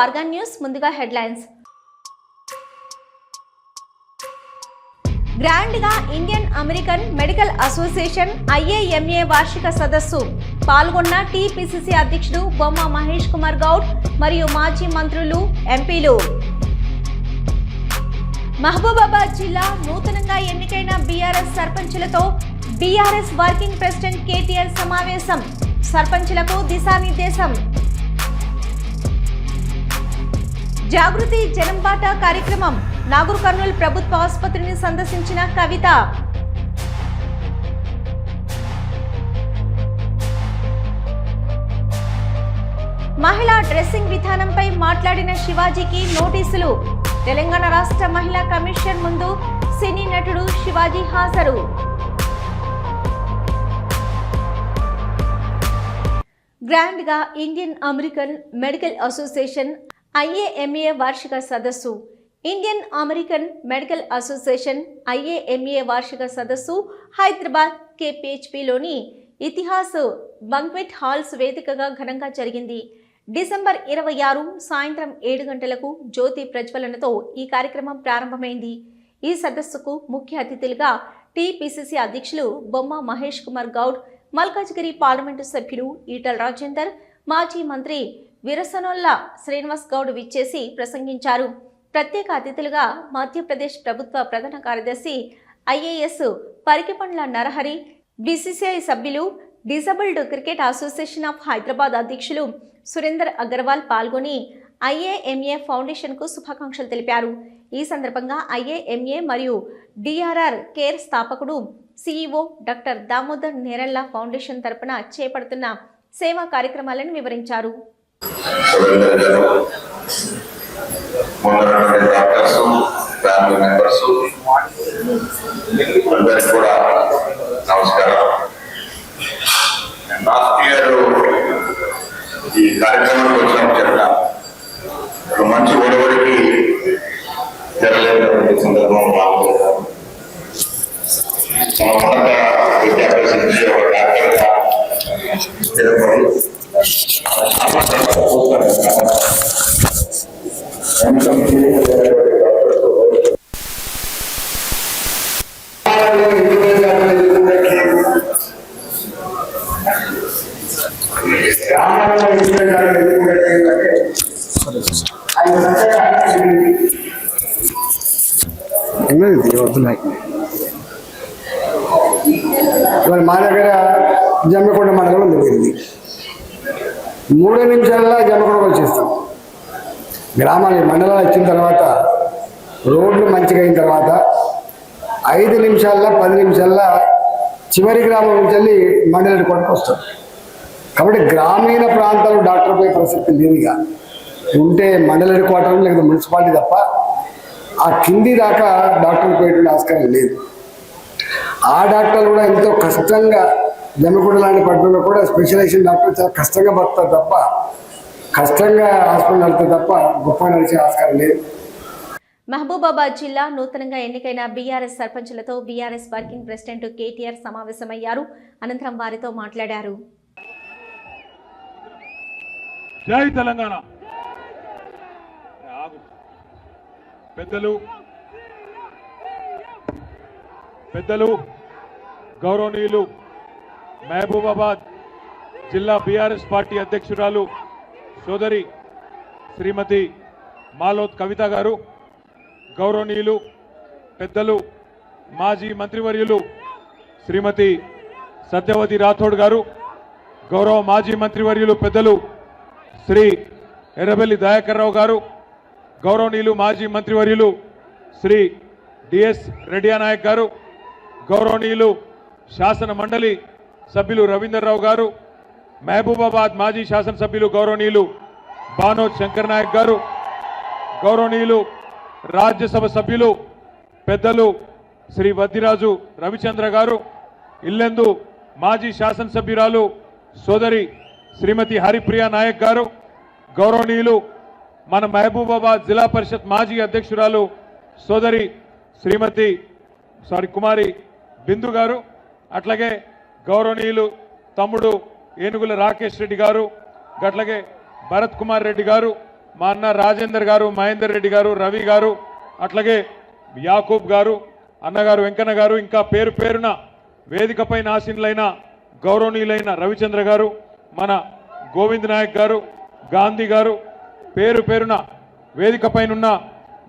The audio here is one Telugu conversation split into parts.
ఆర్గాన్ న్యూస్ ముందుగా హెడ్లైన్స్. గ్రాండ్గా Indian American medical association IAMA వార్షిక సదస్సు. పాల్గొన్న టీపీసీసీ అధ్యక్షుడు బొమ్మ మహేష్ కుమార్ గౌడ్ మరియు మాజీ మంత్రులు ఎంపీలు. మహబూబాబాద్ జిల్లా నూతనంగా ఎన్నికైన బీఆర్ఎస్ సర్పంచులతో బీఆర్ఎస్ వర్కింగ్ ప్రెసిడెంట్ కేటీఆర్ సమావేశం. సర్పంచులకు దిశానిర్దేశం. జాగృతి జనంబాట కార్యక్రమం నాగూర్ కర్నూలు ప్రభుత్వ ఆసుపత్రిని సందర్శించిన కవిత. మహిళా డ్రెస్సింగ్ విధానంపై మాట్లాడిన శివాజీకి నోటీసులు. తెలంగాణ రాష్ట్ర మహిళా కమిషన్ ముందు సినీ నటుడు శివాజీ హాజరు. గ్రాండ్గా Indian American Medical Association IAMA వార్షిక సదస్సు. Indian American Medical Association IAMA వార్షిక సదస్సు హైదరాబాద్ కేపీహెచ్పిలోని ఇతిహాస్ బంక్వెట్ హాల్స్ వేదికగా ఘనంగా జరిగింది. డిసెంబర్ ఇరవై ఆరు సాయంత్రం ఏడు గంటలకు జ్యోతి ప్రజ్వలనతో ఈ కార్యక్రమం ప్రారంభమైంది. ఈ సదస్సుకు ముఖ్య అతిథులుగా టీపీసీసీ అధ్యక్షులు బొమ్మ మహేష్ కుమార్ గౌడ్ మల్కాజ్గిరి పార్లమెంటు సభ్యులు ఈటల రాజేందర్ మాజీ మంత్రి విరసనొల్ల శ్రీనివాస్ గౌడ్ విచ్చేసి ప్రసంగించారు. ప్రత్యేక అతిథులుగా మధ్యప్రదేశ్ ప్రభుత్వ ప్రధాన కార్యదర్శి ఐఏఎస్ పరికిపండ్ల నరహరి బీసీసీఐ సభ్యులు disabled cricket association of Hyderabad అధ్యక్షులు సురేందర్ అగర్వాల్ పాల్గొని ఐఏఎంఏ ఫౌండేషన్కు శుభాకాంక్షలు తెలిపారు. ఈ సందర్భంగా ఐఏఎంఏ మరియు డిఆర్ఆర్ కేర్ స్థాపకుడు CEO doctor Damodar Neralla foundation తరపున చేపడుతున్న సేవా కార్యక్రమాలను వివరించారు. సురేందర్ గారు ముందున్నటువంటి డాక్టర్స్ ఫ్యామిలీ మెంబర్స్ అందరికి కూడా నమస్కారం. లాస్ట్ ఇయర్ ఈ కార్యక్రమానికి వచ్చినప్పుడు చెప్పిన ఒక మంచి ఒడవడికి జరగలేనటువంటి సందర్భం రాబోతుంది మన ఉన్నత విద్యాభ్యాసం ఒక డాక్టర్గా స్థిరపడి వస్తున్నాయి ఇవాళ మా దగ్గర జమ్మికొండ మండలం ఉంది. మూడు నిమిషాల్లో జమ్మకొండకు వచ్చేస్తాం గ్రామాలు మండలాలు వచ్చిన తర్వాత రోడ్లు మంచిగా అయిన తర్వాత ఐదు నిమిషాల్లో పది నిమిషాల్లో చివరి గ్రామం నుంచి వెళ్ళి మండలి కొట్టుకు వస్తాం కాబట్టి గ్రామీణ ప్రాంతాలు డాక్టర్ పోయే ప్రసక్తి లేదుగా ఉంటే మండల హెడ్ క్వార్టర్ లేదా మున్సిపాలిటీ తప్ప ఆ కింది దాకా డాక్టర్లు పోయేటువంటి ఆస్కారం లేదు. ఆ డాక్టర్లు కూడా ఎంతో కష్టంగా జమ్మగూడ లాంటి పట్టణంలో కూడా స్పెషలైజేషన్ డాక్టర్ చాలా కష్టంగా బతుకుతారు తప్ప కష్టంగా హాస్పిటల్ నడితే తప్ప గొప్ప నడిచే ఆస్కారం లేదు. మహబూబాబాద్ జిల్లా నూతనంగా ఎన్నికైన బీఆర్ఎస్ సర్పంచులతో బీఆర్ఎస్ వర్కింగ్ ప్రెసిడెంట్ కేటీఆర్ సమావేశమయ్యారు. అనంతరం వారితో మాట్లాడారు. జై తెలంగాణ. ఆగు. పెద్దలు పెద్దలు గౌరవనీయులు మహబూబాబాద్ జిల్లా బీఆర్ఎస్ పార్టీ అధ్యక్షురాలు సోదరి శ్రీమతి మాలోత్ కవిత గారు గౌరవనీయులు పెద్దలు మాజీ మంత్రివర్యులు శ్రీమతి సత్యవతి రాథోడ్ గారు గౌరవ మాజీ మంత్రివర్యులు పెద్దలు శ్రీ ఎర్రబెల్లి దయాకర్ రావు గారు గౌరవనీయులు మాజీ మంత్రివర్యులు శ్రీ డిఎస్ రెడ్డియా నాయక్ గారు గౌరవనీయులు శాసన మండలి సభ్యులు రవీందర్రావు గారు మహబూబాబాద్ మాజీ శాసనసభ్యులు గౌరవనీయులు బానోజ్ శంకర్ నాయక్ గారు గౌరవనీయులు రాజ్యసభ సభ్యులు పెద్దలు శ్రీ వద్దిరాజు రవిచంద్ర గారు ఇల్లెందు మాజీ శాసనసభ్యురాలు సోదరి శ్రీమతి హరిప్రియ నాయక్ గారు గౌరవనీయులు మన మహబూబాబాద్ జిల్లా పరిషత్ మాజీ అధ్యక్షురాలు సోదరి శ్రీమతి సారీ కుమారి బిందు గారు అట్లాగే గౌరవనీయులు తమ్ముడు ఏనుగుల రాకేష్ రెడ్డి గారు అట్లాగే భరత్ కుమార్ రెడ్డి గారు మా అన్న రాజేందర్ గారు మహేందర్ రెడ్డి గారు రవి గారు అట్లాగే యాకూబ్ గారు అన్నగారు వెంకన్న గారు ఇంకా పేరు పేరున వేదికపై ఆసీనులైన గౌరవనీయులైన రవిచంద్ర గారు మన గోవింద్ నాయక్ గారు గాంధీ గారు పేరు పేరున వేదికపైనున్న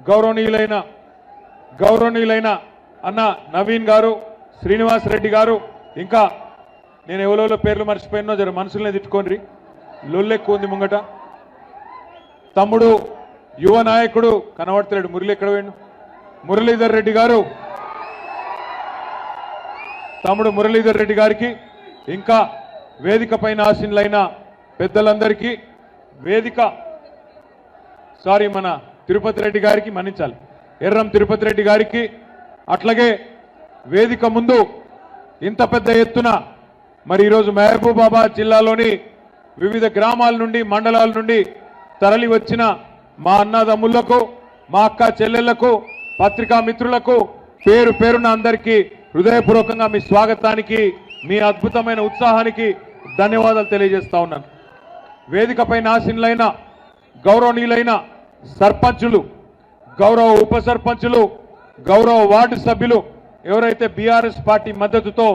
గౌరవనీయులైన గౌరవనీయులైన అన్న నవీన్ గారు శ్రీనివాస్ రెడ్డి గారు ఇంకా నేను ఎవరెవరో పేర్లు మర్చిపోయినో జర మనుషులనే తిట్టుకోండి. లొల్లెక్కుంది ముంగట. తమ్ముడు యువ నాయకుడు కనబడతలేడు. మురళి ఎక్కడ పోయిండు? మురళీధర్ రెడ్డి గారు. తమ్ముడు మురళీధర్ రెడ్డి గారికి ఇంకా వేదిక పైన ఆశీనులైన పెద్దలందరికీ వేదిక. సారీ మన తిరుపతి రెడ్డి గారికి మన్నించాలి. ఎర్రం తిరుపతి రెడ్డి గారికి అట్లాగే వేదిక ముందు ఇంత పెద్ద ఎత్తున మరి ఈరోజు మహబూబాబాద్ జిల్లాలోని వివిధ గ్రామాల నుండి మండలాల నుండి తరలి వచ్చిన మా అన్నదమ్ముళ్ళకు మా అక్క చెల్లెళ్ళకు పత్రికా మిత్రులకు పేరు పేరున అందరికీ హృదయపూర్వకంగా మీ స్వాగతానికి మీ అద్భుతమైన ఉత్సాహానికి ధన్యవాదాలు తెలియజేస్తా ఉన్నాను. వేదికపై నాశీనులైన గౌరవనీయులైన సర్పంచులు గౌరవ ఉప సర్పంచులు గౌరవ వార్డు సభ్యులు ఎవరైతే బీఆర్ఎస్ పార్టీ మద్దతుతో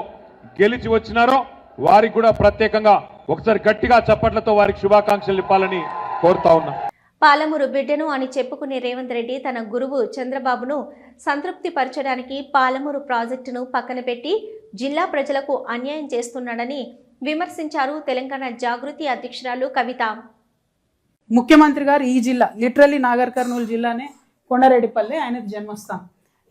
గెలిచి వచ్చినారో వారికి కూడా ప్రత్యేకంగా ఒకసారి గట్టిగా చప్పట్లతో వారికి శుభాకాంక్షలు ఇవ్వాలని కోరుతా ఉన్నా. పాలమూరు బిడ్డను అని చెప్పుకునే రేవంత్ రెడ్డి తన గురువు చంద్రబాబును సంతృప్తి పరచడానికి పాలమూరు ప్రాజెక్టును పక్కన పెట్టి జిల్లా ప్రజలకు అన్యాయం చేస్తున్నాడని విమర్శించారు తెలంగాణ జాగృతి అధ్యక్షురాలు కవిత. ముఖ్యమంత్రి గారు ఈ జిల్లా లిటరల్లీ నాగర్ కర్నూలు జిల్లానే కొండారెడ్డిపల్లె ఆయన జన్మస్థానం.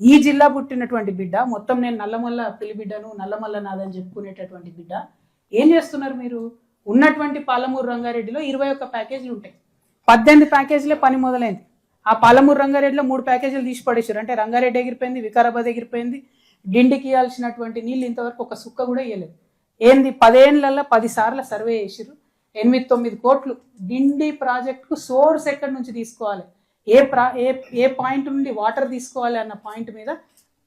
ఈ జిల్లా పుట్టినటువంటి బిడ్డ మొత్తం నేను నల్లమల్ల పిల్లి బిడ్డను నల్లమల్ల నాదని చెప్పుకునేటటువంటి బిడ్డ ఏం చేస్తున్నారు మీరు? ఉన్నటువంటి పాలమూరు రంగారెడ్డిలో ఇరవై ఒక్క ప్యాకేజీలు ఉంటాయి. పద్దెనిమిది ప్యాకేజీలే పని మొదలైంది. ఆ పాలమూరు రంగారెడ్డిలో మూడు ప్యాకేజీలు తీసి పడేశారు. అంటే రంగారెడ్డి ఎగిరిపోయింది వికారాబాద్ ఎగిరిపోయింది డిండికి ఇవ్వాల్సినటువంటి నీళ్ళు ఇంతవరకు ఒక సుక్క కూడా ఇవ్వలేదు ఏంది? పదేళ్ళలో పదిసార్లు సర్వే చేసిరు ఎనిమిది తొమ్మిది కోట్లు డిండి ప్రాజెక్టుకు సోర్స్ ఎక్కడి నుంచి తీసుకోవాలి? ఏ ప్రా ఏ ఏ పాయింట్ నుండి వాటర్ తీసుకోవాలి అన్న పాయింట్ మీద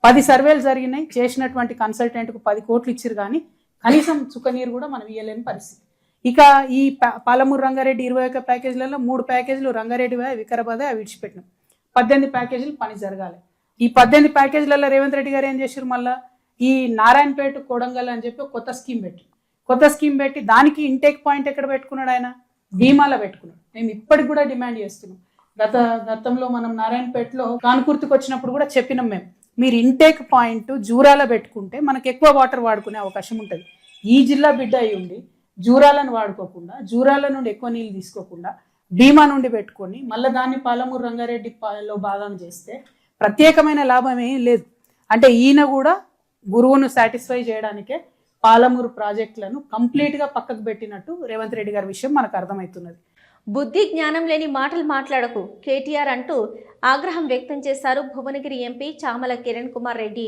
పది సర్వేలు జరిగినాయి. చేసినటువంటి కన్సల్టెంట్కు పది కోట్లు ఇచ్చారు కానీ కనీసం చుక్కనీరు కూడా మనం ఇవ్వలేని పరిస్థితి. ఇక ఈ పాలమూరు రంగారెడ్డి ఇరవై ఒక్క ప్యాకేజీలలో మూడు ప్యాకేజీలు రంగారెడ్డి వికారాబాద్ అవి విడిచిపెట్టినాం. పద్దెనిమిది ప్యాకేజీలు పని జరగాలి. ఈ పద్దెనిమిది ప్యాకేజీలలో రేవంత్ రెడ్డి గారు ఏం చేశారు మళ్ళా? ఈ నారాయణపేట కొడంగల్ అని చెప్పి కొత్త స్కీమ్ పెట్టి కొత్త స్కీమ్ పెట్టి దానికి ఇంటేక్ పాయింట్ ఎక్కడ పెట్టుకున్నాడు ఆయన? భీమాలో పెట్టుకున్నాడు. మేము ఇప్పటికి కూడా డిమాండ్ చేస్తున్నాం. గత గతంలో మనం నారాయణపేటలో కాన్కుర్తికి వచ్చినప్పుడు కూడా చెప్పినాం మేము. మీరు ఇంటేక్ పాయింట్ జూరాల పెట్టుకుంటే మనకు ఎక్కువ వాటర్ వాడుకునే అవకాశం ఉంటుంది. ఈ జిల్లా బిడ్డ అయి ఉండి జూరాలను వాడుకోకుండా జూరాల నుండి ఎక్కువ నీళ్ళు తీసుకోకుండా భీమా నుండి పెట్టుకొని మళ్ళీ దాన్ని పాలమూరు రంగారెడ్డి పాలలో భాగం చేస్తే ప్రత్యేకమైన లాభం ఏం లేదు. అంటే ఈయన కూడా గురువును సాటిస్ఫై చేయడానికే పాలమూరు ప్రాజెక్టులను కంప్లీట్గా పక్కకు పెట్టినట్టు రేవంత్ రెడ్డి గారి విషయం మనకు అర్థమవుతున్నది. బుద్ధి జ్ఞానం లేని మాటలు మాట్లాడకు. కేటీఆర్ అంటూ ఆగ్రహం వ్యక్తం చేశారు భువనగిరి ఎంపీ చామల కిరణ్ కుమార్ రెడ్డి.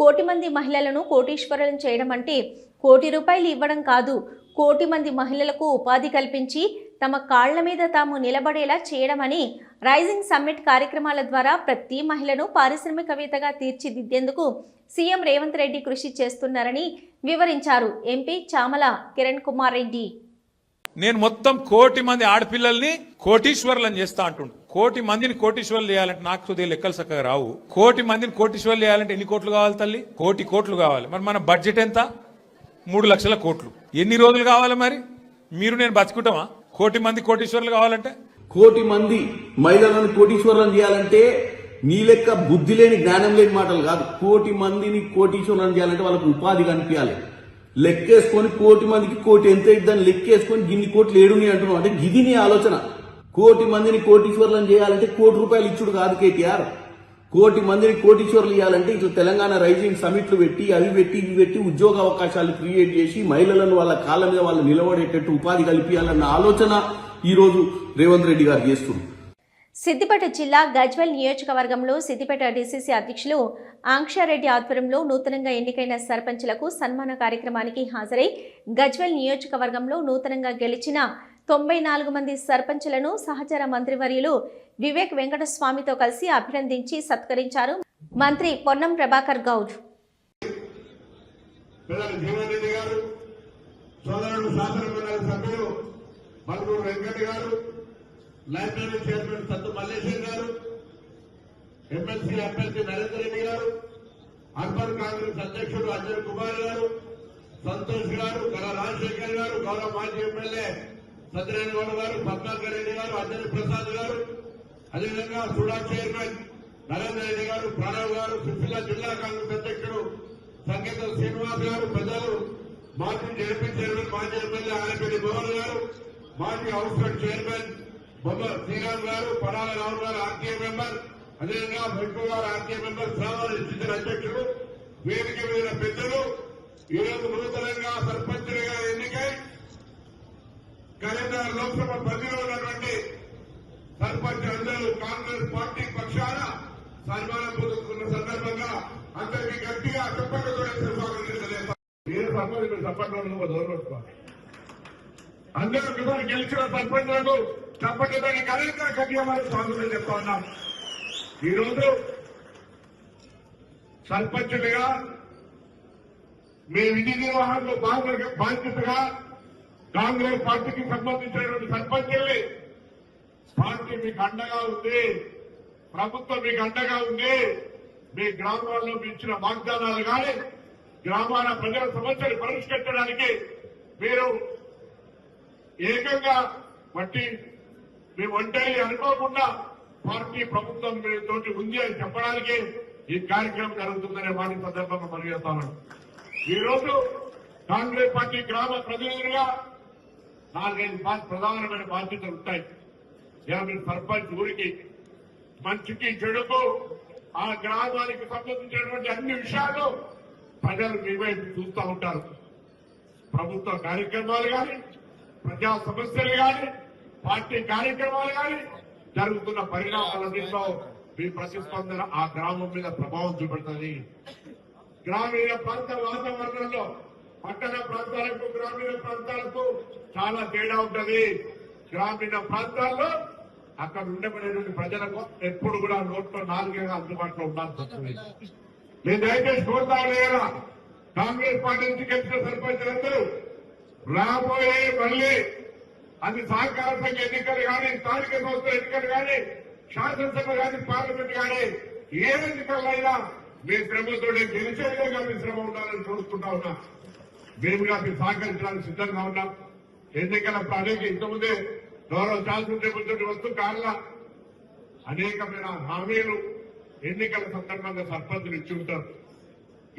కోటి మంది మహిళలను కోటీశ్వరులను చేయడం అంటే కోటి రూపాయలు ఇవ్వడం కాదు. కోటి మంది మహిళలకు ఉపాధి కల్పించి తమ కాళ్ళ మీద తాము నిలబడేలా చేయడమని రైజింగ్ సమ్మిట్ కార్యక్రమాల ద్వారా ప్రతి మహిళను పారిశ్రామికవేత్తగా తీర్చిదిద్దేందుకు సీఎం రేవంత్ రెడ్డి కృషి చేస్తున్నారని వివరించారు ఎంపీ చామల కిరణ్ కుమార్ రెడ్డి. నేను మొత్తం కోటి మంది ఆడపిల్లల్ని కోటీశ్వర్లని చేస్తా అంటుండు. కోటి మందిని కోటీశ్వర్లు చేయాలంటే నాకు కొద్దిగా లెక్కలు చక్కగా రావు. కోటి మందిని కోటీశ్వర్లు చేయాలంటే ఎన్ని కోట్లు కావాలి తల్లి? కోటి కోట్లు కావాలి. మరి మన బడ్జెట్ ఎంత? మూడు లక్షల కోట్లు. ఎన్ని రోజులు కావాలి మరి? మీరు నేను బతుకుంటామా? కోటి మంది కోటీశ్వర్లు కావాలంటే? కోటి మంది మహిళలను కోటీశ్వరులను చేయాలంటే నీ లెక్క బుద్ధి లేని జ్ఞానం లేని మాటలు కాదు. కోటి మందిని కోటీశ్వరులను చేయాలంటే వాళ్ళకు ఉపాధి కనిపించాలి. లెక్కేసుకొని కోటి మందికి కోటి ఎంత ఇద్దని లెక్కేసుకొని గిన్ని కోట్లు ఏడుని అంటున్నావు. అంటే గిది నీ ఆలోచన. కోటి మందిని కోటీశ్వరులను చేయాలంటే కోటి రూపాయలు ఇచ్చుడు కాదు కేటీఆర్. కోటి మందిని కోటీశ్వరులు ఇవ్వాలంటే ఇట్లా తెలంగాణ రైజింగ్ సమిట్లు పెట్టి అవి పెట్టి ఇవి పెట్టి ఉద్యోగ అవకాశాలు క్రియేట్ చేసి మహిళలను వాళ్ళ కాళ్ళ మీద వాళ్ళు నిలబడేటట్టు ఉపాధి కల్పించాలన్న ఆలోచన ఈరోజు రేవంత్ రెడ్డి గారు చేస్తున్నారు. సిద్దిపేట జిల్లా గజ్వెల్ నియోజకవర్గంలో సిద్దిపేట డీసీసీ అధ్యక్షులు ఆంక్షారెడ్డి ఆధ్వర్యంలో నూతనంగా ఎన్నికైన సర్పంచ్లకు సన్మాన కార్యక్రమానికి హాజరై గజ్వెల్ నియోజకవర్గంలో నూతనంగా గెలిచిన తొంభై నాలుగు మంది సర్పంచ్లను సహచర మంత్రివర్యులు వివేక్ వెంకటస్వామితో కలిసి అభినందించి సత్కరించారు. మంత్రి పొన్నం ప్రభాకర్ గౌడ్. గారు లైబ్రరీ చైర్మన్ సత్తు మల్లేశ్వర్ గారు ఎమ్మెల్సీ అభ్యర్థి నరేందర్ రెడ్డి గారు అర్బన్ కాంగ్రెస్ అధ్యక్షుడు అజయ్ కుమార్ గారు సంతోష్ గారు కళా రాజశేఖర్ గారు గౌరవ మాజీ ఎమ్మెల్యే సత్యనారాయణ గౌడ్ గారు పద్మాకర్ రెడ్డి గారు అంజనీ ప్రసాద్ గారు అదేవిధంగా సుడా చైర్మన్ నరేందర్ రెడ్డి గారు ప్రణవ్ గారు సుశీల జిల్లా కాంగ్రెస్ అధ్యక్షుడు సంగీత శ్రీనివాస్ గారు ప్రజలు మాజీ జడ్పీ చైర్మన్ మాజీ ఎమ్మెల్యే ఆలపల్లి భవన్ గారు మాజీ హౌస్ చైర్మన్ బొమ్మల శ్రీరామ్ గారు పడాల రావు గారు ఆర్టీఏ మెంబర్ అదేవిధంగా వెంకు గారు ఆర్టీఏ మెంబర్ శ్రావణ ఇన్స్టిట్యూట్ అధ్యక్షులు వేదిక మీద పెద్దలు ఈరోజు రోజు నూతనంగా సర్పంచులుగా ఎన్నికై కరీంనగర్ లోక్సభ పరిధిలో ఉన్నటువంటి సర్పంచ్ అందరూ కాంగ్రెస్ పార్టీ పక్షాన సన్మానం పొందుతున్న సందర్భంగా అందరికీ గట్టిగా చెప్పకతో స్వాగతించలేదు మీరు సర్పంచ్ మీరు సర్పంచ్ దూరం పెట్టుకోవాలి అందరూ కూడా గెలిచిన సర్పంచులకు చెప్పకతో దాని గట్టిగా మరి స్వాగతం చెప్తా ఉన్నాం. ఈరోజు సర్పంచులుగా మీ విధి నిర్వహణలో బాధ్యత- బాధ్యతగా కాంగ్రెస్ పార్టీకి సంబంధించినటువంటి సర్పంచుల్ని పార్టీ మీకు అండగా ఉంది ప్రభుత్వం మీకు అండగా ఉంది మీ గ్రామాల్లో ఇచ్చిన వాగ్దానాలు కానీ గ్రామాల ప్రజల సమస్యలు పరిష్కరించడానికి మీరు ఏకంగా వంటి మీ ఒంటరి అనుకోకుండా పార్టీ ప్రభుత్వం తోటి ఉంది అని చెప్పడానికి ఈ కార్యక్రమం జరుగుతుందనే మాట సందర్భంగా పరిగెత్తాను ఈ రోజు కాంగ్రెస్ పార్టీ గ్రామ ప్రతినిధులుగా నాలుగైదు ప్రధానమైన బాధ్యతలు ఉంటాయి. ఇలా సర్పంచ్ ఊరికి మంచికి చెడుకు ఆ గ్రామానికి సంబంధించినటువంటి అన్ని విషయాలు ప్రజలు మీ వైపు చూస్తూ ఉంటారు. ప్రభుత్వ కార్యక్రమాలు కానీ ప్రజా సమస్యలు కానీ పార్టీ కార్యక్రమాలు కానీ జరుగుతున్న పరిణామాలన్నింటిలో మీ ప్రతిస్పందన ఆ గ్రామం మీద ప్రభావం చూపెడుతుంది. గ్రామీణ ప్రాంత వాతావరణంలో పట్టణ ప్రాంతాలకు గ్రామీణ ప్రాంతాలకు చాలా తేడా ఉంటది. గ్రామీణ ప్రాంతాల్లో అక్కడ ఉండబడేటువంటి ప్రజలకు ఎప్పుడు కూడా నోట్లో నాలుగేగా అందుబాటులో ఉండాల్సి వస్తుంది. నేను దయచేసి కోరుతా కాంగ్రెస్ పార్టీ నుంచి గెలిచిన సర్పంచులందరూ రాబోయే మళ్ళీ అది సహకార సంఘ ఎన్నికలు కానీ స్థానిక సంస్థల ఎన్నికలు కానీ శాసనసభ కానీ పార్లమెంట్ కానీ ఏ ఎన్నికలైనా మీ శ్రమతో గెలిచే విధంగా మీ శ్రమ ఉండాలని చూసుకుంటా ఉన్నా. మేము కూడా సహకరించడానికి సిద్ధంగా ఉన్నాం. ఎన్నికల ప్రణాళిక ఇంతకుముందే గౌరవ శాసనసభ్యులతో వస్తూ కారణం అనేకమైన హామీలు ఎన్నికల సందర్భంగా సర్పంచులు ఇచ్చి ఉంటారు.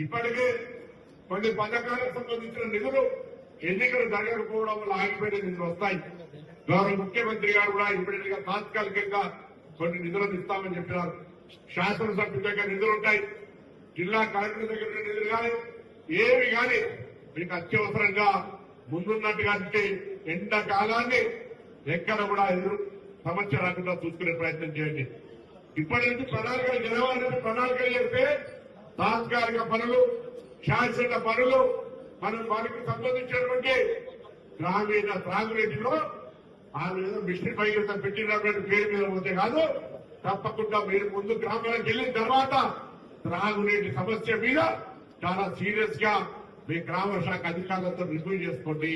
ఇప్పటికే కొన్ని పథకాలకు సంబంధించిన నిధులు ఎన్నికలు జరగకపోవడం వల్ల ఆగిపోయిన నిధులు వస్తాయి. గౌరవ ముఖ్యమంత్రి గారు కూడా ఇప్పటిగా తాత్కాలికంగా కొన్ని నిధులను ఇస్తామని చెప్పినారు. శాసనసభ్యుల దగ్గర నిధులు ఉంటాయి. జిల్లా కలెక్టర్ దగ్గర నిధులు కానీ ఏవి కానీ మీకు అత్యవసరంగా ముందున్నట్టుగా అంటే ఎండాకాలాన్ని ఎక్కడ కూడా ఎదురు సమస్య రాకుండా చూసుకునే ప్రయత్నం చేయండి. ఇప్పటి నుంచి ప్రణాళికలు జనవరి ప్రణాళిక చేస్తే తాత్కాలిక పనులు శాశ్వత పనులు మనం వారికి సంబంధించినటువంటి గ్రామీణ త్రాగునీటిలో ఆ మీద మిషన్ పైకి పెట్టినటువంటి పేరు మీద పోతే కాదు తప్పకుండా మీరు ముందు గ్రామాలకు వెళ్ళిన తర్వాత త్రాగునీటి సమస్య మీద చాలా సీరియస్గా మీ గ్రామ శాఖ అధికారులతో రివ్యూ చేసుకోండి.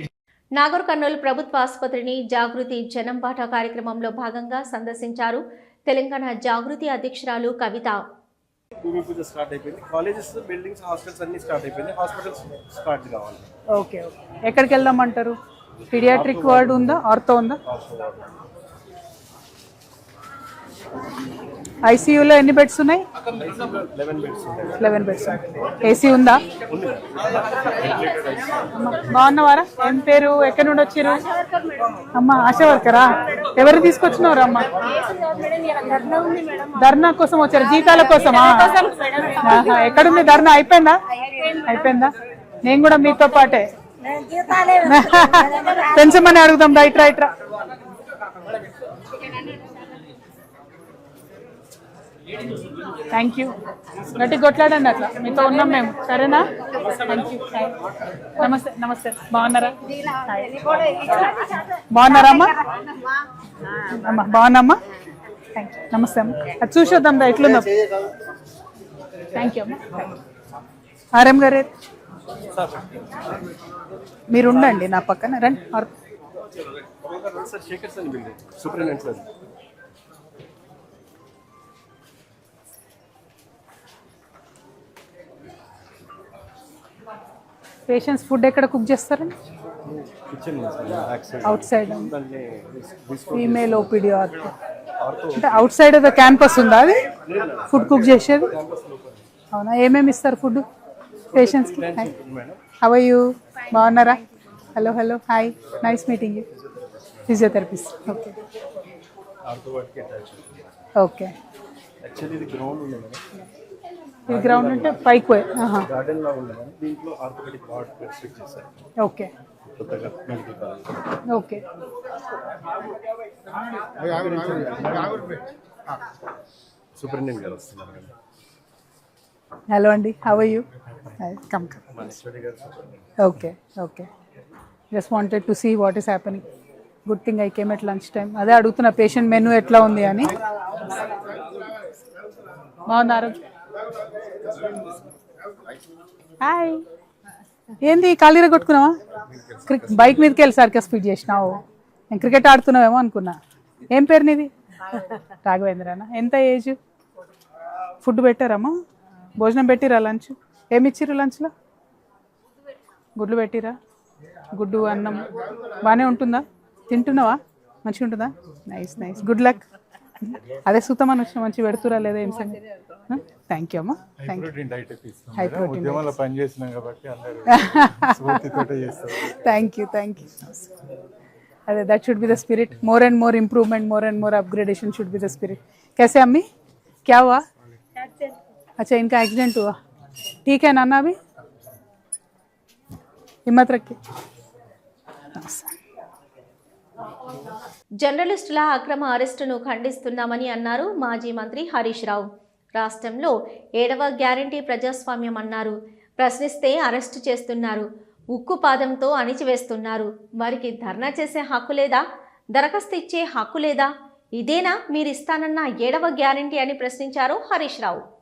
నాగర్ కర్నూలు ప్రభుత్వ ఆసుపత్రిని జాగృతి జనంబాట కార్యక్రమంలో భాగంగా సందర్శించారు తెలంగాణ జాగృతి అధ్యక్షురాలు కవిత. భూమి పూజ స్టార్ట్ అయిపోయింది. కాలేజెస్ బిల్డింగ్స్ హాస్టల్స్ అన్ని స్టార్ట్ అయిపోయింది. హాస్పిటల్స్ స్టార్ట్ కావాలి. Okay okay. ఎక్కడికి వెళ్దామంటారు? పీడియాట్రిక్ వార్డ్ ఉందా? ఆర్థో ఉందా? ఐసీయూలో ఎన్ని బెడ్స్ ఉన్నాయి? లెవెన్ బెడ్స్ ఏసీ ఉందా? బాగున్నవారా? ఏం పేరు? ఎక్కడి నుండి వచ్చారు? అమ్మ ఆశా వర్కరా? ఎవరు తీసుకొచ్చినారు అమ్మ? ధర్నా కోసం వచ్చారు. జీతాల కోసమా? ఎక్కడుంది ధర్నా? అయిపోయిందా? అయిపోయిందా? నేను కూడా మీతో పాటే. పెంచమని అడుగుదాం. రైట్ రైట్ రా. థ్యాంక్ యూ గట్టి కొట్లాడండి అట్లా. మీతో ఉన్నాం మేము. సరేనా? థ్యాంక్ యూ నమస్తే నమస్తే. బాగున్నారా? బాగున్నారా అమ్మా? అమ్మా బాగున్నామ్మా? థ్యాంక్ యూ నమస్తే అమ్మా. అది చూసొద్దాం రా ఎట్లుందో. థ్యాంక్ యూ అమ్మా. ఆర్ఎం గారే మీరు ఉండండి నా పక్కన. రండి. పేషెంట్స్ ఫుడ్ ఎక్కడ కుక్ చేస్తారండి? అవుట్ సైడ్ ఫీమేల్ ఓపీడీ అంటే అవుట్ సైడ్ ఏదో క్యాంపస్ ఉందా అది? ఫుడ్ కుక్ చేసేది? అవునా? ఏమేమి ఇస్తారు ఫుడ్ పేషెంట్స్కి హవ్ యూ బాగున్నారా? Hello hello hi nice meeting you physiotherapist okay okay actually ఇది గ్రౌండ్ ఉంది ఈ గ్రౌండ్ అంటే పైకి పోయి గార్డెన్ లా దీంట్లో ఆర్థోపెడిక్ వార్డ్ రెస్ట్రిక్ట్ చేశారు. ఓకే. కొత్తగా మెడికల్ కాలేజ్. ఓకే. సూపరింటెండెంట్ గారు వస్తున్నారు మేడం హలో అండి how you come come okay okay just wanted to see what is happening good thing I came at lunch time అదే అడుగుతున్న పేషెంట్ మెనూ ఎట్లా ఉంది అని. బాగున్నారు? హాయ్ ఏంది ఖాళీగా కొట్టుకున్నావా? బైక్ మీదకి వెళ్ళి సర్కస్ స్పీడ్ చేసినావు. నేను క్రికెట్ ఆడుతున్నావేమో అనుకున్నా. ఏం పేరు నీది? రాఘవేంద్రనా? ఎంత ఏజ్? ఫుడ్ పెట్టారమ్మా? భోజనం పెట్టిరా లంచ్? ఏమి ఇచ్చిర్రు లంచ్లో? గుడ్లు పెట్టిరా? గుడ్డు అన్నం. బాగానే ఉంటుందా? తింటున్నావా? మంచిగా ఉంటుందా నైస్ నైస్. Good luck. అదే సుతమని వచ్చిన మంచి పెడుతురా లేదా ఏం సంగతి థ్యాంక్ యూ అమ్మా థ్యాంక్ యూ ప్రోటీన్ డైట్ ఇస్తున్నాం హై మేడం. ప్రోటీన్ ఉద్యమంలో పనిచేసినాం కాబట్టి అందరూ స్ఫూర్తితోటే చేస్తారు థ్యాంక్ యూ థ్యాంక్ యూ अरे that should be the spirit more and more improvement more and more upgradation should be the spirit कैसे अम्मी क्या हुआ अच्छा इनका एक्सीडेंट हुआ ठीक है नाना अभी हिम्मत रखिए జర్నలిస్టుల అక్రమ అరెస్టును ఖండిస్తున్నామని అన్నారు మాజీ మంత్రి హరీష్ రావు. రాష్ట్రంలో ఏడవ గ్యారంటీ ప్రజాస్వామ్యం అన్నారు. ప్రశ్నిస్తే అరెస్టు చేస్తున్నారు. ఉక్కు పాదంతో అణిచివేస్తున్నారు. వారికి ధర్నా చేసే హక్కు లేదా? దరఖాస్తు ఇచ్చే హక్కు లేదా? ఇదేనా మీరిస్తానన్న ఏడవ గ్యారంటీ అని ప్రశ్నించారు హరీష్ రావు.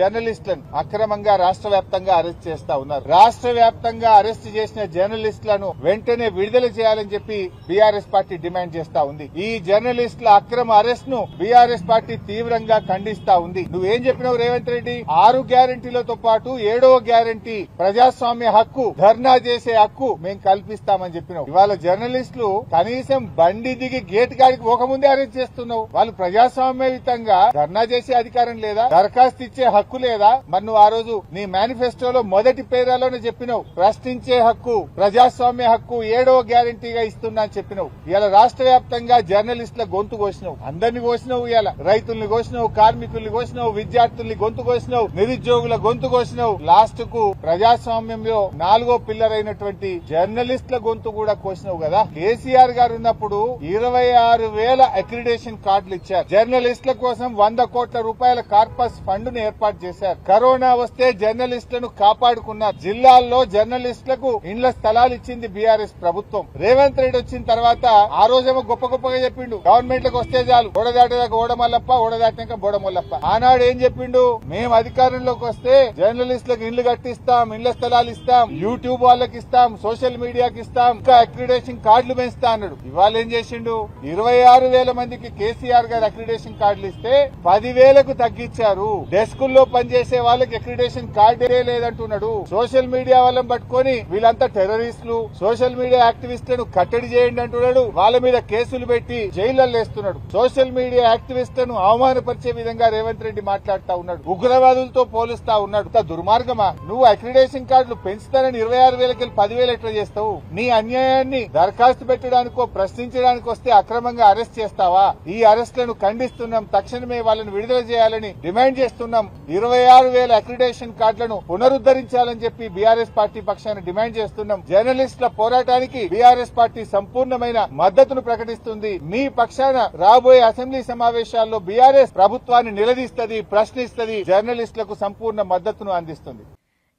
జర్నలిస్టులను అక్రమంగా రాష్ట్ర వ్యాప్తంగా అరెస్ట్ చేస్తా ఉన్నారు. రాష్ట్ర వ్యాప్తంగా అరెస్ట్ చేసిన జర్నలిస్టులను వెంటనే విడుదల చేయాలని చెప్పి బీఆర్ఎస్ పార్టీ డిమాండ్ చేస్తా ఉంది. ఈ జర్నలిస్టుల అక్రమ అరెస్ట్ను బీఆర్ఎస్ పార్టీ తీవ్రంగా ఖండిస్తా ఉంది. నువ్వేం చెప్పినావు రేవంత్ రెడ్డి? ఆరు గ్యారంటీలతో పాటు ఏడవ గ్యారంటీ ప్రజాస్వామ్య హక్కు ధర్నా చేసే హక్కు మేము కల్పిస్తామని చెప్పినావు. ఇవాళ జర్నలిస్టులు కనీసం బండి దిగి గేట్ గాడికి పోకముందే అరెస్ట్ చేస్తున్నావు. వాళ్ళు ప్రజాస్వామ్యయుతంగా ధర్నా చేసే అధికారం లేదా? దరఖాస్తు ఇచ్చే హక్కు లేదా? మరి నువ్వు ఆ రోజు నీ మేనిఫెస్టోలో మొదటి పేరాలోనే చెప్పినావు ప్రశ్నించే హక్కు ప్రజాస్వామ్య హక్కు ఏడవ గ్యారంటీగా ఇస్తున్నా అని చెప్పినావు. ఇవాళ రాష్ట్ర వ్యాప్తంగా జర్నలిస్టుల గొంతు కోసినావు. అందరిని కోసినావు ఇవాళ రైతుల్ని కోసినావు కార్మికుల్ని కోసినావు విద్యార్థుల్ని గొంతు కోసినావు నిరుద్యోగుల గొంతు కోసినావు. లాస్ట్కు ప్రజాస్వామ్యంలో నాలుగో పిల్లర్ అయినటువంటి జర్నలిస్టుల గొంతు కూడా కోసినావు కదా? కేసీఆర్ గారు ఉన్నప్పుడు ఇరవై ఆరు వేల అక్రిడేషన్ కార్డులు ఇచ్చారు. జర్నలిస్టుల కోసం వంద కోట్ల రూపాయల కార్పస్ ఫండ్ను ఏర్పాటు చేశారు కరోనా వస్తే జర్నలిస్టులను కాపాడుకున్నారు జిల్లాల్లో జర్నలిస్టులకు ఇండ్ల స్థలాలు ఇచ్చింది బీఆర్ఎస్ ప్రభుత్వం. రేవంత్ రెడ్డి వచ్చిన తర్వాత ఆ రోజేమో గొప్ప గొప్పగా చెప్పిండు. గవర్నమెంట్లకు వస్తే చాలు. ఓడదాటేదాకా ఓడమల్లప్ప ఓడదాటినాక బోడమల్లప్ప ఆనాడు ఏం చెప్పిండు? మేము అధికారంలోకి వస్తే జర్నలిస్టులకు ఇండ్లు కట్టిస్తాం ఇండ్ల స్థలాలు ఇస్తాం యూట్యూబ్ వాళ్ళకి ఇస్తాం సోషల్ మీడియాకి ఇస్తాం ఇంకా అక్రిడేషన్ కార్డులు పెంచుతా అన్నాడు. ఇవాళ ఏం చేసిండు? ఇరవై ఆరు వేల మందికి కేసీఆర్ గారు అక్రిడేషన్ కార్డులు ఇస్తే పదివేలకు తగ్గించారు. డెస్కుల్లో పనిచేసే వాళ్ళకి అక్రిడేషన్ కార్డే లేదంటున్నాడు. సోషల్ మీడియా వాళ్ళని పట్టుకొని వీళ్ళంతా టెర్రరిస్టులు సోషల్ మీడియా యాక్టివిస్టులను కట్టడి చేయండి అంటున్నాడు. వాళ్ళ మీద కేసులు పెట్టి జైళ్ళలో వేస్తున్నాడు. సోషల్ మీడియా యాక్టివిస్టులను అవమానపరిచే విధంగా రేవంత్ రెడ్డి మాట్లాడుతా ఉన్నాడు. ఉగ్రవాదులతో పోలుస్తా ఉన్నాడు. దుర్మార్గమా? నువ్వు అక్రిడేషన్ కార్డులు పెంచుతానని ఇరవై ఆరు వేలకి పదివేలు ఎట్లా చేస్తావు? నీ అన్యాయాన్ని దరఖాస్తు పెట్టడానికో ప్రశ్నించడానికి వస్తే అక్రమంగా అరెస్ట్ చేస్తావా? ఈ అరెస్టులను ఖండిస్తున్నాం. తక్షణమే వాళ్ళని విడుదల చేయాలని డిమాండ్ చేస్తున్నాం. ఇరవై ఆరు వేల అక్రిడేషన్ కార్డులను పునరుద్ధరించాలని చెప్పి బీఆర్ఎస్ పార్టీ పక్షాన్ని డిమాండ్ చేస్తున్నాం. జర్నలిస్టుల పోరాటానికి బీఆర్ఎస్ పార్టీ సంపూర్ణమైన మద్దతును ప్రకటిస్తుంది. మీ పక్షాన రాబోయే అసెంబ్లీ సమావేశాల్లో బీఆర్ఎస్ ప్రభుత్వాన్ని నిలదీస్తుంది ప్రశ్నిస్తుంది జర్నలిస్టులకు సంపూర్ణ మద్దతును అందిస్తుంది.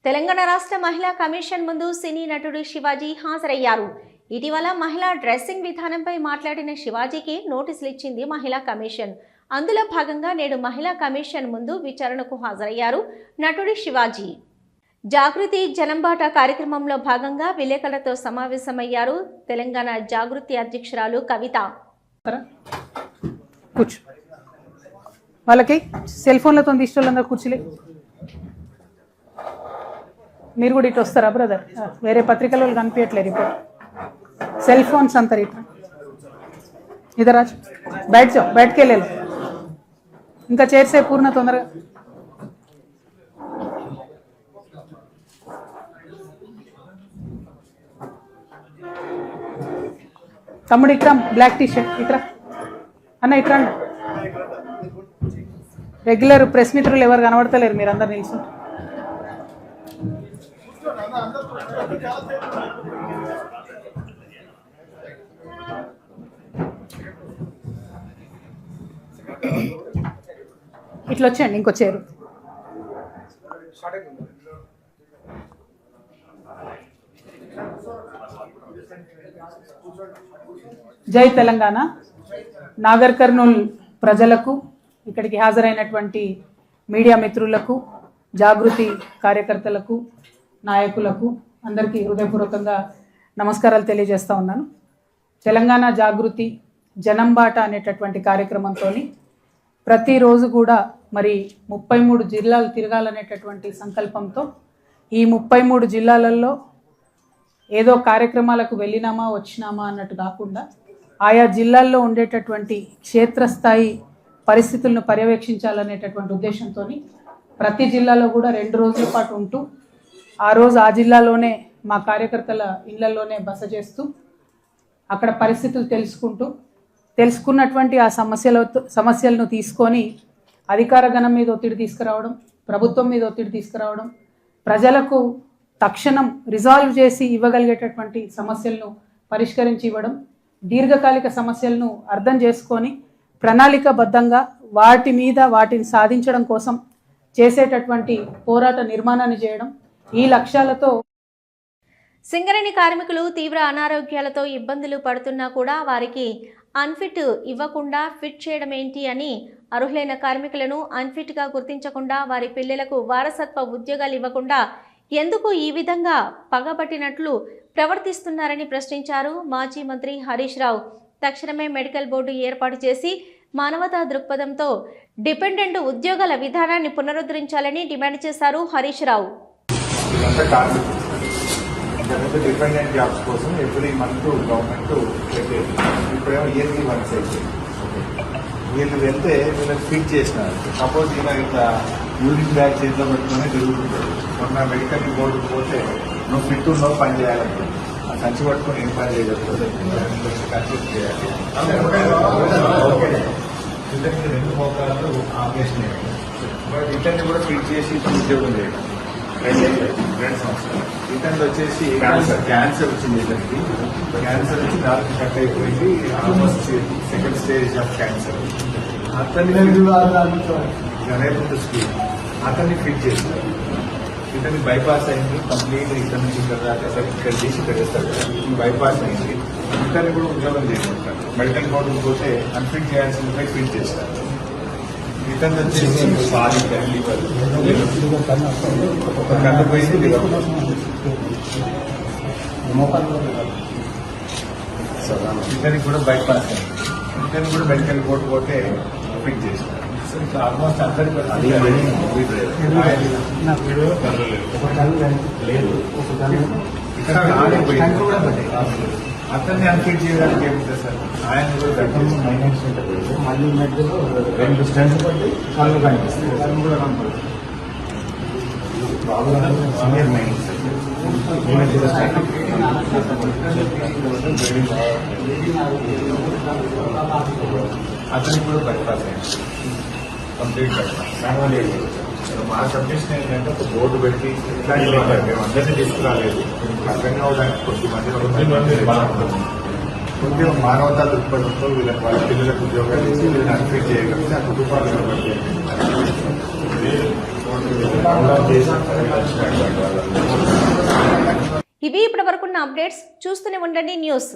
తెలంగాణ రాష్ట్ర మహిళా కమిషన్ ముందు సినీ నటుడు శివాజీ హాజరయ్యారు. ఇటీవల మహిళా డ్రెస్సింగ్ విధానంపై మాట్లాడిన శివాజీకి నోటీసులు ఇచ్చింది మహిళా కమిషన్. అందులో భాగంగా నేడు మహిళా కమిషన్ ముందు విచారణకు హాజరయ్యారు నటుడు శివాజీ. జాగృతి జనంబాట కార్యక్రమంలో భాగంగా విలేకరులతో సమావేశమయ్యారు తెలంగాణ జాగృతి అధ్యక్షురాలు కవిత. వాళ్ళకి సెల్ ఫోన్లతో తీసిన కూర్చులే. మీరు కూడా ఇటు వస్తారా బ్రదర్ వేరే పత్రికల వాళ్ళు కనిపించట్లేదు ఇప్పుడు. సెల్ ఫోన్స్ అంతా ఇటు. ఇదర్ రాజ్. బయట బయటకు వెళ్ళాలి ఇంకా చేర్సే పూర్ణ తొందరగా. తమ్ముడు ఇట్రా బ్లాక్ టీ షర్ట్ ఇట్రా. అన్న ఇట్రా రెగ్యులర్ ప్రెస్ మిత్రులు ఎవరు కనబడతలేరు మీరు అందరు you. ఇట్లా వచ్చేయండి ఇంకో చేరు. జై తెలంగాణ. నాగర్ కర్నూల్ ప్రజలకు ఇక్కడికి హాజరైనటువంటి మీడియా మిత్రులకు జాగృతి కార్యకర్తలకు నాయకులకు అందరికీ హృదయపూర్వకంగా నమస్కారాలు తెలియజేస్తూ ఉన్నాను. తెలంగాణ జాగృతి జనంబాట అనేటటువంటి కార్యక్రమంతో ప్రతిరోజు కూడా మరి ముప్పై మూడు జిల్లాలు తిరగాలనేటటువంటి సంకల్పంతో ఈ ముప్పై మూడు జిల్లాలలో ఏదో కార్యక్రమాలకు వెళ్ళినామా వచ్చినామా అన్నట్టు కాకుండా ఆయా జిల్లాల్లో ఉండేటటువంటి క్షేత్రస్థాయి పరిస్థితులను పర్యవేక్షించాలనేటటువంటి ఉద్దేశంతో ప్రతి జిల్లాలో కూడా రెండు రోజుల పాటు ఉంటూ ఆ రోజు ఆ జిల్లాలోనే మా కార్యకర్తల ఇళ్ళలోనే బస చేస్తూ అక్కడ పరిస్థితులు తెలుసుకుంటూ తెలుసుకున్నటువంటి ఆ సమస్యలతో సమస్యలను తీసుకొని అధికార గణం మీద ఒత్తిడి తీసుకురావడం ప్రభుత్వం మీద ఒత్తిడి తీసుకురావడం ప్రజలకు తక్షణం రిజాల్వ్ చేసి ఇవ్వగలిగేటటువంటి సమస్యలను పరిష్కరించి ఇవ్వడం దీర్ఘకాలిక సమస్యలను అర్థం చేసుకొని ప్రణాళికబద్ధంగా వాటి మీద వాటిని సాధించడం కోసం చేసేటటువంటి పోరాట నిర్మాణాన్ని చేయడం ఈ లక్ష్యాలతో సింగరేణి కార్మికులు తీవ్ర అనారోగ్యాలతో ఇబ్బందులు పడుతున్నా కూడా వారికి అన్ఫిట్ ఇవ్వకుండా ఫిట్ చేయడం ఏంటి అని అర్హులైన కార్మికులను అన్ఫిట్గా గుర్తించకుండా వారి పిల్లలకు వారసత్వ ఉద్యోగాలు ఇవ్వకుండా ఎందుకు ఈ విధంగా పగబట్టినట్లు ప్రవర్తిస్తున్నారని ప్రశ్నించారు మాజీ మంత్రి హరీష్ రావు. తక్షణమే మెడికల్ బోర్డు ఏర్పాటు చేసి మానవతా దృక్పథంతో డిపెండెంట్ ఉద్యోగాల విధానాన్ని పునరుద్ధరించాలని డిమాండ్ చేశారు హరీష్ రావు. డిపెండెంట్ జాబ్స్ కోసం ఎవ్రీ మంత్ గవర్నమెంట్ ఇప్పుడేమో ఇయర్లీ వన్స్ అయిపోయింది వీళ్ళు వెళ్తే వీళ్ళకి ఫిట్ చేసినారు. సపోజ్ ఇలా ఇట్లా యూరిన్ బ్యాగ్ చేతిలో పెట్టుకుని తిరుగుతుంటాడు. మొన్న మెడికల్ బోర్డు పోతే నువ్వు ఫిట్ ఉన్నావు పని చేయాలంటే. ఆ సంచి పట్టుకొని ఏం పని చేయగలుగుతుంది కన్సిడర్ చేయాలి రెండు మోకాళ్ళు ఆపరేషన్ బట్ ఇతన్ని కూడా ఫిట్ చేసి ఉద్యోగం సంవత్సరాలు ఇతను వచ్చేసి క్యాన్సర్ క్యాన్సర్ వచ్చింది ఇతనికి క్యాన్సర్ వచ్చి నాలుగు కట్ అయిపోయింది almost second stage of cancer అతన్ని రేపు స్కీమ్ అతన్ని ఫిట్ చేస్తారు ఇతని బైపాస్ అయింది కంప్లీట్ ఇక్కడ నుంచి ఇక్కడ దాకా ఇక్కడ తీసి ఇక్కడ బైపాస్ అయింది ఇతన్ని కూడా ఉద్యోగం చేసుకుంటారు మెడికల్ బోర్డు పోతే అన్ఫిట్ చేయాల్సిన ఫిట్ చేస్తారు ఇతను వచ్చేసి సారీ లివర్ ఒక కన్ను పోయింది లివర్ ఇతనికి కూడా బైపాస్ ఇతను కూడా మెడికల్ బోర్డు పోతే ఫిట్ చేస్తారు. ఆల్మోస్ట్ అందరికి అతన్ని అన్ఫిట్ చేయడానికి ఏముంటుంది సార్ ఆయన కూడా కంటిన్యూ మైనస్ ఉంటుంది మళ్ళీ మధ్యలో రెండు స్టెంట్ పట్టి కళ్ళు కనిపిస్తుంది కళ్ళు కూడా కనపడుతుంది సీనియర్ మైనస్ అతనికి కూడా బైపాస్ అయింది కంప్లీట్ బైపాస్ మాన్యువల్ మా సబ్మిషన్ ఏంటంటే ఒక బోర్డు పెట్టి ఇట్లాంటి అందరినీ తీసుకురాలేదు. అర్థం కావడానికి కొద్ది మంది కొద్దిగా మానవతా దృక్పథంతో వీళ్ళకి వాళ్ళ పిల్లలకు ఉద్యోగాలు ఇచ్చి వీళ్ళని అన్ఫిట్ చేయగలిగితే ఆ కుటుంబాలను బట్టి ఇవి ఇప్పటి వరకున్న అప్డేట్స్ చూస్తూనే ఉండండి న్యూస్.